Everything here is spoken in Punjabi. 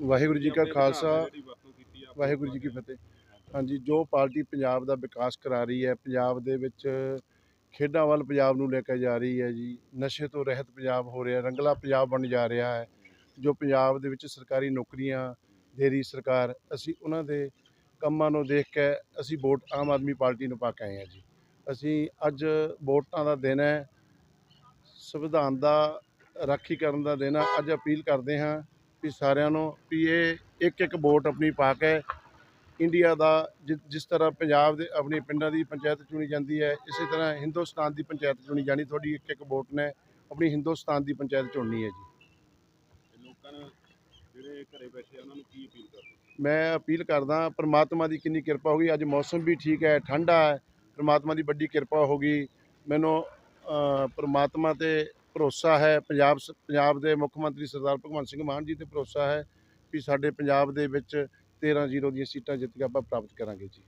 ਵਾਹਿਗੁਰੂ ਜੀ ਕਾ ਖਾਲਸਾ ਵਾਹਿਗੁਰੂ ਜੀ ਕੀ ਫਤਿਹ। ਹਾਂਜੀ ਜੋ ਪਾਰਟੀ ਪੰਜਾਬ ਦਾ ਵਿਕਾਸ ਕਰਾ ਰਹੀ ਹੈ ਪੰਜਾਬ ਦੇ ਵਿੱਚ ਖੇਡਾਂ ਵੱਲ ਪੰਜਾਬ ਨੂੰ ਲੈ ਕੇ ਜਾ ਰਹੀ ਹੈ ਜੀ। ਨਸ਼ੇ ਤੋਂ ਰਹਿਤ ਪੰਜਾਬ ਹੋ ਰਿਹਾ ਰੰਗਲਾ ਪੰਜਾਬ ਬਣ ਜਾ ਰਿਹਾ ਹੈ ਜੋ ਪੰਜਾਬ ਦੇ ਵਿੱਚ ਸਰਕਾਰੀ ਨੌਕਰੀਆਂ ਦੇ ਰਹੀ ਸਰਕਾਰ ਅਸੀਂ ਉਹਨਾਂ ਦੇ ਕੰਮਾਂ ਨੂੰ ਦੇਖ ਕੇ ਅਸੀਂ ਵੋਟ ਆਮ ਆਦਮੀ ਪਾਰਟੀ ਨੂੰ ਪਾ ਕੇ ਆਏ ਹਾਂ ਜੀ। ਅਸੀਂ ਅੱਜ ਵੋਟਾਂ ਦਾ ਦਿਨ ਹੈ ਸੰਵਿਧਾਨ ਦਾ ਰਾਖੀ ਕਰਨ ਦਾ ਦਿਨ ਹੈ ਅੱਜ ਅਪੀਲ ਕਰਦੇ ਹਾਂ ਵੀ ਸਾਰਿਆਂ ਨੂੰ ਵੀ ਇਹ ਇੱਕ ਇੱਕ ਵੋਟ ਆਪਣੀ ਪਾ ਕੇ ਇੰਡੀਆ ਦਾ ਜਿਸ ਤਰ੍ਹਾਂ ਪੰਜਾਬ ਦੇ ਆਪਣੇ ਪਿੰਡਾਂ ਦੀ ਪੰਚਾਇਤ ਚੁਣੀ ਜਾਂਦੀ ਹੈ ਇਸੇ ਤਰ੍ਹਾਂ ਹਿੰਦੁਸਤਾਨ ਦੀ ਪੰਚਾਇਤ ਚੁਣੀ ਜਾਣੀ ਤੁਹਾਡੀ ਇੱਕ ਇੱਕ ਵੋਟ ਨੇ ਆਪਣੀ ਹਿੰਦੁਸਤਾਨ ਦੀ ਪੰਚਾਇਤ ਚੁਣਨੀ ਹੈ ਜੀ। ਲੋਕਾਂ ਨੂੰ ਜਿਹੜੇ ਘਰੇ ਬੈਠੇ ਉਹਨਾਂ ਨੂੰ ਕੀ ਅਪੀਲ ਕਰਦੇ ਮੈਂ ਅਪੀਲ ਕਰਦਾ ਪ੍ਰਮਾਤਮਾ ਦੀ ਕਿੰਨੀ ਕਿਰਪਾ ਹੋ ਗਈ ਅੱਜ ਮੌਸਮ ਵੀ ਠੀਕ ਹੈ ਠੰਡਾ ਹੈ ਪ੍ਰਮਾਤਮਾ ਦੀ ਵੱਡੀ ਕਿਰਪਾ ਹੋ ਗਈ। ਮੈਨੂੰ ਪ੍ਰਮਾਤਮਾ ਤੇ ਭਰੋਸਾ ਹੈ, ਪੰਜਾਬ ਸ- ਪੰਜਾਬ ਦੇ ਮੁੱਖ ਮੰਤਰੀ ਸਰਦਾਰ ਭਗਵੰਤ ਸਿੰਘ ਮਾਨ ਜੀ ਤੇ ਭਰੋਸਾ ਹੈ ਵੀ ਸਾਡੇ ਪੰਜਾਬ ਦੇ ਵਿੱਚ 13 ਜ਼ੀਰੋ ਦੀਆਂ ਸੀਟਾਂ ਜਿੱਤ ਕੇ ਆਪਾਂ ਪ੍ਰਾਪਤ ਕਰਾਂਗੇ ਜੀ।